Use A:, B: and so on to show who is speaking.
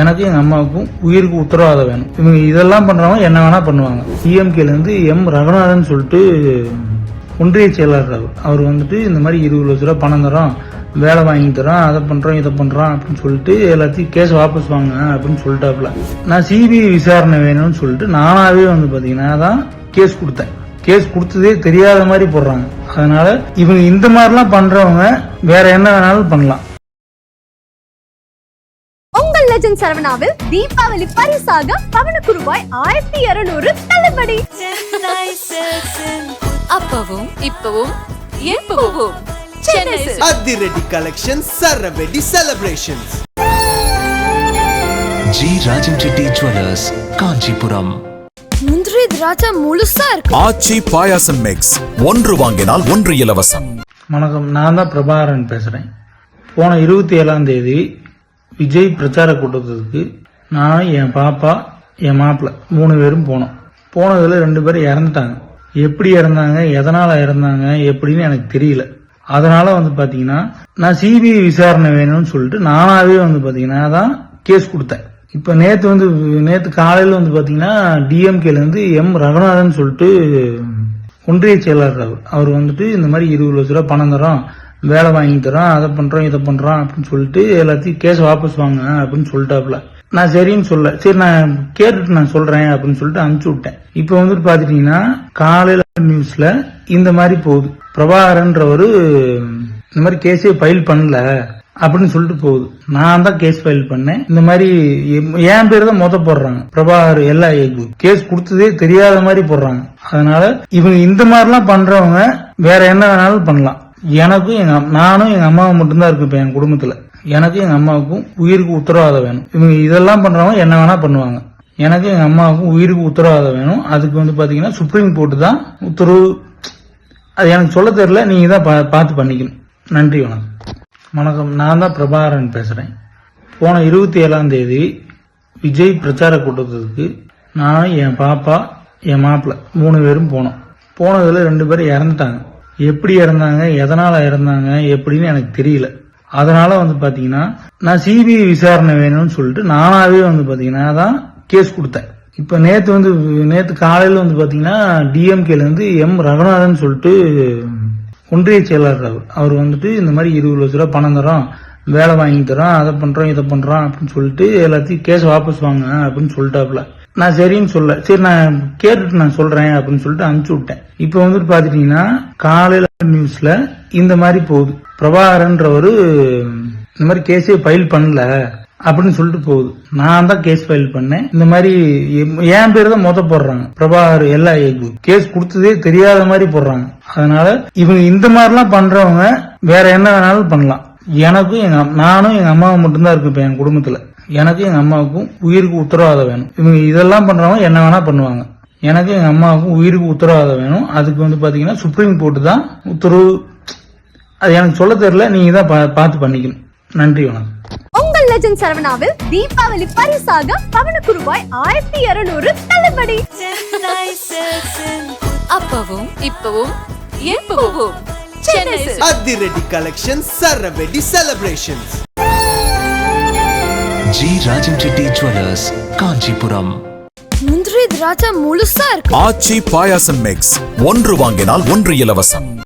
A: எனக்கு எங்க அம்மாவுக்கும் உயிருக்கு உத்தரவாதம் வேணும். இவங்க இதெல்லாம் பண்றவங்க என்ன வேணா பண்ணுவாங்க. டிஎம்கேல இருந்து எம் ரகுநாதன் சொல்லிட்டு ஒன்றிய செயலாளர் அவர். அவர் வந்துட்டு இந்த மாதிரி இருபது லட்ச ரூபா பணம் தரோம் வேலை வாங்கி தரோம் அதை பண்றோம் இதை பண்றோம் அப்படின்னு சொல்லிட்டு எல்லாத்தையும் கேஸ் வாபஸ் வாங்க அப்படின்னு சொல்லிட்டாப்புல. நான் சிபிஐ விசாரணை வேணும்னு சொல்லிட்டு நானாவே வந்து பாத்தீங்கன்னா தான் கேஸ் கொடுத்தேன். கேஸ் கொடுத்ததே தெரியாத மாதிரி போடுறாங்க. அதனால இவங்க இந்த மாதிரிலாம் பண்றவங்க வேற என்ன வேணாலும் பண்ணலாம்.
B: லெஜண்ட் சரவணாவில் தீபாவளி பரிசாக பவனுக்கு ரூபாய் ஆயிரத்தி இருநூறு தள்ளுபடி.
C: அப்பவும் இப்பவும் எப்பவும்.
D: அதிரடி collection சரவெடி celebrations
E: G Rajan Reddy jewellers Kanchipuram.
B: முந்திரி திராட்சை முழுசா இருக்கு.
F: ஆச்சி பாயாசம் மிக்ஸ் ஒன்று வாங்கினால் ஒன்று இலவசம்.
A: வணக்கம் நான் தான் பிரபாகரன் பேசுறேன். போன இருபத்தி ஏழாம் தேதி விஜய் பிரச்சார கூட்டத்துக்கு நான் என் பாப்பா என் மாப்பிள்ளை மூணு பேரும் போனோம். போனதுல ரெண்டு பேரும் இறந்துட்டாங்க. எப்படி இறந்தாங்க எதனால இறந்தாங்க எப்படின்னு எனக்கு தெரியல. அதனால வந்து பாத்தீங்கன்னா நான் சிபிஐ விசாரணை வேணும்னு சொல்லிட்டு நானாவே வந்து பாத்தீங்கன்னா தான் கேஸ் கொடுத்தேன். இப்ப நேத்து வந்து நேத்து காலையில வந்து பாத்தீங்கன்னா டிஎம்கேல இருந்து எம் ரகுநாதன் சொல்லிட்டு ஒன்றிய செயலாளர் அவர் அவர் வந்துட்டு இந்த மாதிரி இருபது லட்ச ரூபா பணம் தரோம் வேலை வாங்கி தரோம் அதை பண்றோம் இதை பண்றோம் அப்படின்னு சொல்லிட்டு எல்லாத்தையும் கேஸ் வாபஸ் வாங்க அப்படின்னு சொல்லிட்டாப்புல. நான் சரின்னு சொல்ல சரி நான் கேட்டுட்டு நான் சொல்றேன் அப்படின்னு சொல்லிட்டு அனுப்பிச்சு விட்டேன். இப்போ வந்துட்டு பாத்துட்டீங்கன்னா காலையில நியூஸ்ல இந்த மாதிரி போகுது. பிரபாகரன்றவரு இந்த மாதிரி கேஸே ஃபைல் பண்ணல அப்படின்னு சொல்லிட்டு போகுது. நான் தான் கேஸ் ஃபைல் பண்ணேன். இந்த மாதிரி என் பேர் தான் மொத்த போடுறாங்க. பிரபாகர் எல்லா கேஸ் கொடுத்ததே தெரியாத மாதிரி போடுறாங்க. அதனால இவங்க இந்த மாதிரிலாம் பண்றவங்க வேற என்ன வேணாலும் பண்ணலாம். எனக்கும் எங்க நானும் எங்க அம்மாவும் மட்டும்தான் இருக்கு என் குடும்பத்துல. எனக்கும் எங்க அம்மாவுக்கும் உயிருக்கு உத்தரவாதம் வேணும். இவங்க இதெல்லாம் பண்றவங்க என்ன வேணா பண்ணுவாங்க. எனக்கு எங்க அம்மாவுக்கும் உயிருக்கு உத்தரவாதம் வேணும். அதுக்கு வந்து பாத்தீங்கன்னா சுப்ரீம் கோர்ட் தான் உத்தரவு. அது எனக்கு சொல்ல தெரியல. நீங்க தான் பா- பார்த்து பண்ணிக்கணும். நன்றி வணக்கம். வணக்கம். நான் தான் பிரபாகரன் பேசுறேன். போன இருபத்தி ஏழாம் தேதி விஜய் பிரச்சார கூட்டத்துக்கு நான் என் பாப்பா என் மாப்பிள்ள மூணு பேரும் போனோம். போனதுல ரெண்டு பேரும் இறந்துட்டாங்க. எப்படி இறந்தாங்க எதனால இறந்தாங்க எப்படின்னு எனக்கு தெரியல. அதனால வந்து பாத்தீங்கன்னா நான் சிபிஐ விசாரணை வேணும்னு சொல்லிட்டு நானாவே வந்து பாத்தீங்கன்னா தான் கேஸ் கொடுத்தேன். இப்ப நேத்து வந்து நேத்து காலையில வந்து பாத்தீங்கன்னா டிஎம்கேல இருந்து எம் ரகுநாதன் சொல்லிட்டு ஒன்றிய செயலாளர் அவர் அவர் வந்துட்டு இந்த மாதிரி இருபது லட்ச ரூபா பணம் தரோம் வேலை வாங்கி தரோம் அதை பண்றோம் இதை பண்றோம் அப்படின்னு சொல்லிட்டு எல்லாத்தையும் கேஸ் வாபஸ் வாங்க அப்படின்னு சொல்லிட்டாப்புல. நான் சரின்னு சொல்ல சரி நான் கேட்டுட்டு நான் சொல்றேன் அப்படின்னு சொல்லிட்டு அனுப்பிச்சு விட்டேன். இப்போ வந்துட்டு பாத்துட்டீங்கன்னா காலையில நியூஸ்ல இந்த மாதிரி போகுது. பிரபாகரன்றவரு இந்த மாதிரி கேஸே ஃபைல் பண்ணல அப்படின்னு சொல்லிட்டு போகுது. நான் தான் கேஸ் ஃபைல் பண்ணேன். இந்த மாதிரி என் பேர் தான் மொத்த போடுறாங்க. பிரபாகர் எல்லா கேஸ் கொடுத்ததே தெரியாத மாதிரி போடுறாங்க. அதனால இவங்க இந்த மாதிரிலாம் பண்றவங்க வேற என்ன வேணாலும் பண்ணலாம். எனக்கும் எங்க நானும் எங்க அம்மாவும் மட்டும்தான் இருக்கு இப்ப என் குடும்பத்துல. எனக்கும் எங்க அம்மாவுக்கும் உயிருக்கு உத்தரவாதம் வேணும். இவங்க இதெல்லாம் பண்றவங்க என்ன வேணா பண்ணுவாங்க. எனக்கு எங்க அம்மாவுக்கும் உயிருக்கு உத்தரவாதம் வேணும். அதுக்கு வந்து பாத்தீங்கன்னா சுப்ரீம் கோர்ட் தான் உத்தரவு. அது எனக்கு சொல்ல தெரியல. நீங்க தான் பா- பார்த்து பண்ணிக்கணும். நன்றி வணக்கம்.
B: உங்கள் லெஜண்ட் சரவணாவில் தீபாவளி பரிசாக பவனுக்கு ரூபாய் ஆயிரத்தி இருநூறு தள்ளுபடி.
C: அப்பவும் இப்பவும் எப்பவும்.
D: அதிரடி collection சரவெடி celebrations
E: G Rajan Reddy jewellers Kanchipuram.
B: முந்திரி திராட்சை முழுசா இருக்கு.
F: ஆச்சி பாயாசம் மிக்ஸ் ஒன்று வாங்கினால் ஒன்று இலவசம்.